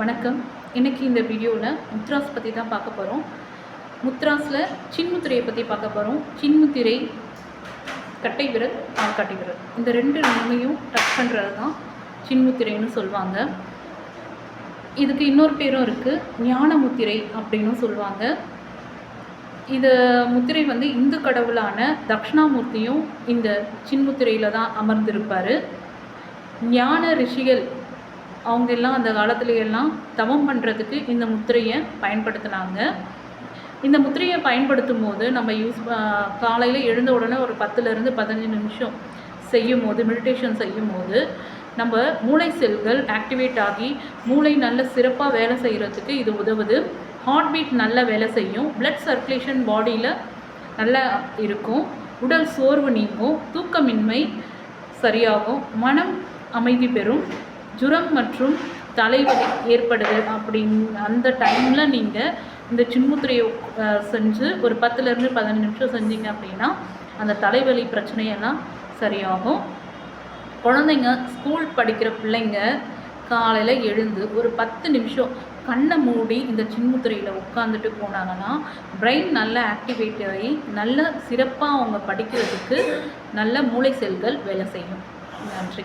வணக்கம். இன்றைக்கி இந்த வீடியோவில் முத்ராஸ் பற்றி தான் பார்க்க போகிறோம் முத்ராஸில் சின்முத்திரையை பற்றி பார்க்க போகிறோம் சின்முத்திரை கட்டை விரல் ஆள்காட்டை விரல். இந்த ரெண்டு நன்மையும் டச் பண்ணுறது தான் சின்முத்திரைன்னு சொல்லுவாங்க இதுக்கு இன்னொரு பேரும் இருக்குது ஞான முத்திரை அப்படின்னும் சொல்லுவாங்க இது முத்திரை வந்து இந்து கடவுளான தக்ஷணாமூர்த்தியும் இந்த சின்முத்திரையில் தான் அமர்ந்திருப்பார். ஞான ரிஷிகள் அவங்க எல்லாம் அந்த காலத்துல எல்லாம் தவம் பண்ணுறதுக்கு இந்த முத்திரையை பயன்படுத்தினாங்க. இந்த முத்திரையை பயன்படுத்தும் போது நம்ம யூஸ் காலையில் எழுந்த உடனே ஒரு பத்துலேருந்து பதினஞ்சு நிமிஷம் செய்யும் போது மெடிடேஷன் செய்யும் போது நம்ம மூளை செல்கள் ஆக்டிவேட் ஆகி மூளை நல்ல சிறப்பாக வேலை செய்கிறதுக்கு இது உதவுது. ஹார்ட் பீட் நல்ல வேலை செய்யும். பிளட் சர்க்குலேஷன் பாடியில் நல்லா இருக்கும். உடல் சோர்வு நீங்கும். தூக்கமின்மை சரியாகும். மனம் அமைதி பெறும். ஜுரம் மற்றும் தலைவலி ஏற்படுது அப்படின் அந்த டைமில் நீங்கள் இந்த சின்முத்திரையை செஞ்சு ஒரு பத்துலேருந்து பதினஞ்சு நிமிஷம் செஞ்சீங்க அப்படின்னா அந்த தலைவலி பிரச்சனையெல்லாம் சரியாகும். குழந்தைங்க ஸ்கூல் படிக்கிற பிள்ளைங்க காலையில் எழுந்து ஒரு பத்து நிமிஷம் கண்ணை மூடி இந்த சின்முத்திரையில் உட்காந்துட்டு போனாங்கன்னா பிரெயின் நல்லா ஆக்டிவேட் ஆகி நல்ல சிறப்பாக அவங்க படிக்கிறதுக்கு நல்ல மூளை செல்கள் வேலை செய்யும். நன்றி.